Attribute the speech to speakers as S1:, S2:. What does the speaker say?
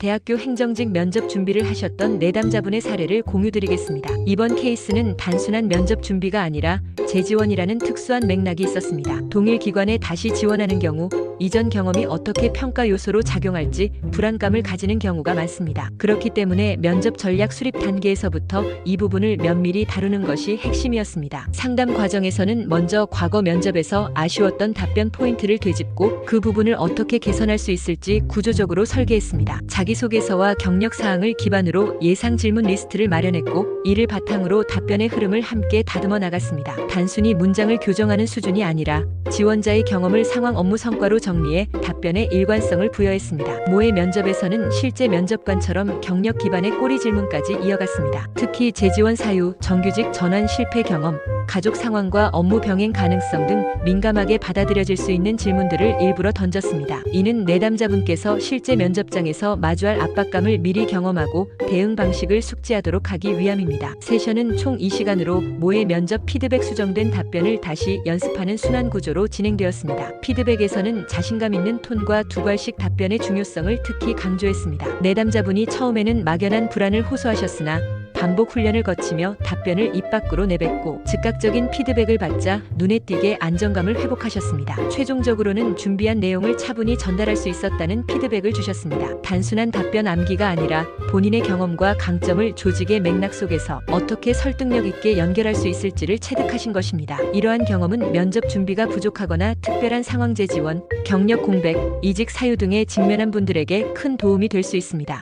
S1: 대학교 행정직 면접 준비를 하셨던 내담자분의 사례를 공유드리겠습니다. 이번 케이스는 단순한 면접 준비가 아니라 재지원이라는 특수한 맥락이 있었습니다. 동일 기관에 다시 지원하는 경우 이전 경험이 어떻게 평가 요소로 작용할지 불안감을 가지는 경우가 많습니다. 그렇기 때문에 면접 전략 수립 단계에서부터 이 부분을 면밀히 다루는 것이 핵심이었습니다. 상담 과정에서는 먼저 과거 면접에서 아쉬웠던 답변 포인트를 되짚고 그 부분을 어떻게 개선할 수 있을지 구조적으로 설계했습니다. 자기 소개서와 경력 사항을 기반으로 예상 질문 리스트를 마련했고 이를 바탕으로 답변의 흐름을 함께 다듬어 나갔습니다. 단순히 문장을 교정하는 수준이 아니라 지원자의 경험을 상황 업무 성과로 정리해 답변에 일관성을 부여했습니다. 모의 면접에서는 실제 면접관처럼 경력 기반의 꼬리 질문까지 이어갔습니다. 특히 재지원 사유, 정규직 전환 실패 경험, 가족 상황과 업무 병행 가능성 등 민감하게 받아들여질 수 있는 질문들을 일부러 던졌습니다. 이는 내담자분께서 실제 면접장에서 마주할 압박감을 미리 경험하고 대응 방식을 숙지하도록 하기 위함입니다. 세션은 총 2시간으로 모의 면접 피드백 수정된 답변을 다시 연습하는 순환 구조로 진행되었습니다. 피드백에서는 자신감 있는 톤과 두괄식 답변의 중요성을 특히 강조했습니다. 내담자분이 처음에는 막연한 불안을 호소하셨으나 반복 훈련을 거치며 답변을 입 밖으로 내뱉고 즉각적인 피드백을 받자 눈에 띄게 안정감을 회복하셨습니다. 최종적으로는 준비한 내용을 차분히 전달할 수 있었다는 피드백을 주셨습니다. 단순한 답변 암기가 아니라 본인의 경험과 강점을 조직의 맥락 속에서 어떻게 설득력 있게 연결할 수 있을지를 체득하신 것입니다. 이러한 경험은 면접 준비가 부족하거나 특별한 상황제 지원, 경력 공백, 이직 사유 등에 직면한 분들에게 큰 도움이 될 수 있습니다.